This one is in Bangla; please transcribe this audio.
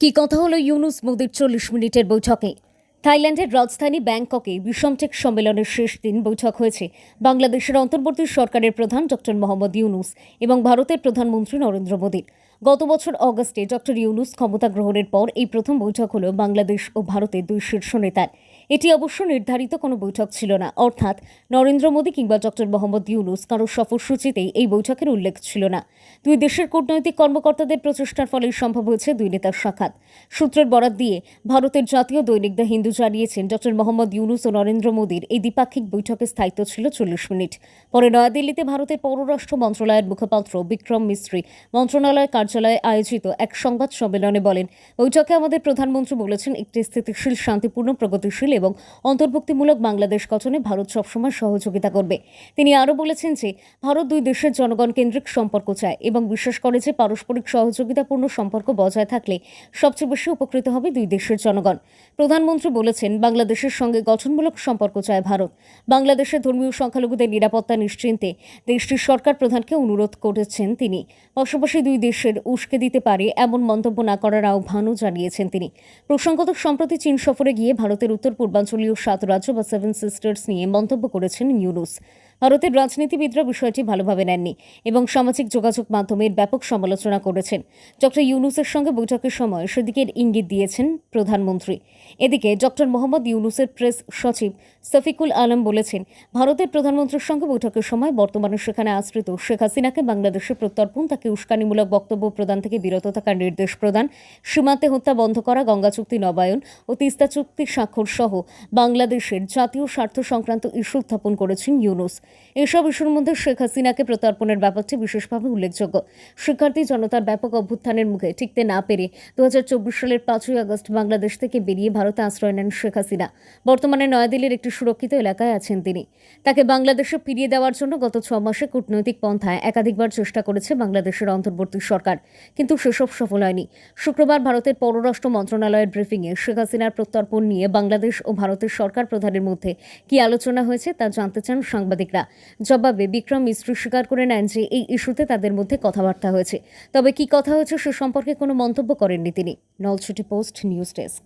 কি কথা হলো ইউনুস মোদীর চল্লিশ মিনিটের বৈঠকে? থাইল্যান্ডের রাজধানী ব্যাংককে বিষমটেক সম্মেলনের শেষ দিন বৈঠক হয়েছে। বাংলাদেশের অন্তর্বর্তী সরকারের প্রধান ডক্টর মোহাম্মদ ইউনুস এবং ভারতের প্রধানমন্ত্রী নরেন্দ্র মোদীর। গত বছর অগস্টে ডক্টর ইউনুস ক্ষমতা গ্রহণের পর এই প্রথম বৈঠক হল বাংলাদেশ ও ভারতের দুই শীর্ষ নেতার। এটি অবশ্য নির্ধারিত কোনো বৈঠক ছিল না। অর্থাৎ নরেন্দ্র মোদী কিংবা ডক্টর মোহাম্মদ ইউনুস কারোর সফরসূচিতেই এই বৈঠকের উল্লেখ ছিল না। দুই দেশের কূটনৈতিক কর্মকর্তাদের প্রচেষ্টার ফলে সম্ভব হয়েছে দুই নেতার সাক্ষাৎ। সূত্রের বরাত দিয়ে ভারতের জাতীয় দৈনিক দ্য হিন্দু জানিয়েছেন, ডক্টর মোহাম্মদ ইউনুস ও নরেন্দ্র মোদীর এই দ্বিপাক্ষিক বৈঠকের স্থায়িত্ব ছিল চল্লিশ মিনিট। পরে নয়াদিল্লিতে ভারতের পররাষ্ট্র মন্ত্রণালয়ের মুখপাত্র বিক্রম মিস্ত্রি মন্ত্রণালয় কার্যালয়ে আয়োজিত এক সংবাদ সম্মেলনে বলেন, বৈঠকে আমাদের প্রধানমন্ত্রী বলেছেন, একটি স্থিতিশীল, শান্তিপূর্ণ, প্রগতিশীল এবং অন্তর্ভুক্তিমূলক বাংলাদেশ গঠনে ভারত সবসময় সহযোগিতা করবে। তিনি আরও বলেছেন যে, ভারত দুই দেশের জনগণ কেন্দ্রিক সম্পর্ক চায় এবং বিশ্বাস করে যে পারস্পরিক সহযোগিতাপূর্ণ সম্পর্ক বজায় থাকলে সবচেয়ে বেশি উপকৃত হবে দুই দেশের জনগণ। প্রধানমন্ত্রী বলেছেন, বাংলাদেশের সঙ্গে গঠনমূলক সম্পর্ক চায় ভারত। বাংলাদেশের ধর্মীয় সংখ্যালঘুদের নিরাপত্তা নিশ্চিন্তে দেশটির সরকার প্রধানকে অনুরোধ করেছেন তিনি। পাশাপাশি দুই দেশের উস্কে দিতে পারে এমন মন্তব্য না করার আহ্বানও জানিয়েছেন তিনি। প্রসঙ্গত, সম্প্রতি চীন সফরে গিয়ে ভারতের উত্তর পূর্বাঞ্চলীয় সাত রাজ্য বা সেভেন সিস্টার্স নিয়ে মন্তব্য করেছেন ইউনুস ভারতের রাজনীতিবিদরা বিষয়টি ভালোভাবে নেননি এবং সামাজিক যোগাযোগ মাধ্যমের ব্যাপক সমালোচনা করেছেন। ডক্টর ইউনুসের সঙ্গে বৈঠকের সময় সেদিকের ইঙ্গিত দিয়েছেন প্রধানমন্ত্রী। এদিকে ডক্টর মোহাম্মদ ইউনুসের প্রেস সচিব সফিকুল আলম বলেছেন, ভারতের প্রধানমন্ত্রীর সঙ্গে বৈঠকের সময় বর্তমানে সেখানে আশ্রিত শেখ হাসিনাকে বাংলাদেশে প্রত্যর্পণ, তাকে উস্কানিমূলক বক্তব্য প্রদান থেকে বিরত থাকার নির্দেশ প্রদান, সীমান্তে হত্যা বন্ধ করা, গঙ্গা চুক্তি নবায়ন ও তিস্তা চুক্তি স্বাক্ষর সহ বাংলাদেশের জাতীয় স্বার্থ সংক্রান্ত ইস্যু উত্থাপন করেছেন ইউনুস। এসব ইস্যুর মধ্যে শেখ হাসিনাকে প্রত্যর্পণের ব্যাপারটি বিশেষভাবে উল্লেখযোগ্য। শিক্ষার্থী জনতার ব্যাপক অভ্যুত্থানের মুখে টিকতে না পেরে দু সালের পাঁচই আগস্ট বাংলাদেশ থেকে বেরিয়ে ভারতে আশ্রয় নেন শেখ হাসিনা। বর্তমানে নয়াদিল্লির একটি সুরক্ষিত এলাকায় আছেন তিনি। তাকে বাংলাদেশে ফিরিয়ে দেওয়ার জন্য গত ছ মাসে কূটনৈতিক পন্থায় একাধিকবার চেষ্টা করেছে বাংলাদেশের অন্তর্বর্তী সরকার, কিন্তু সেসব সফল হয়নি। শুক্রবার ভারতের পররাষ্ট্র মন্ত্রণালয়ের ব্রিফিংয়ে শেখ হাসিনার প্রত্যর্পণ নিয়ে বাংলাদেশ ও ভারতের সরকার প্রধানের মধ্যে কি আলোচনা হয়েছে তা জানতে চান সাংবাদিকরা জবাবে বিক্রম মিশ্র স্বীকার করে নেন যে এই ইস্যুতে তাদের মধ্যে কথাবার্তা হয়েছে। তবে কি কথা হয়েছে সে সম্পর্কে কোনো মন্তব্য করেননি তিনি। Nalchhuti post, news desk.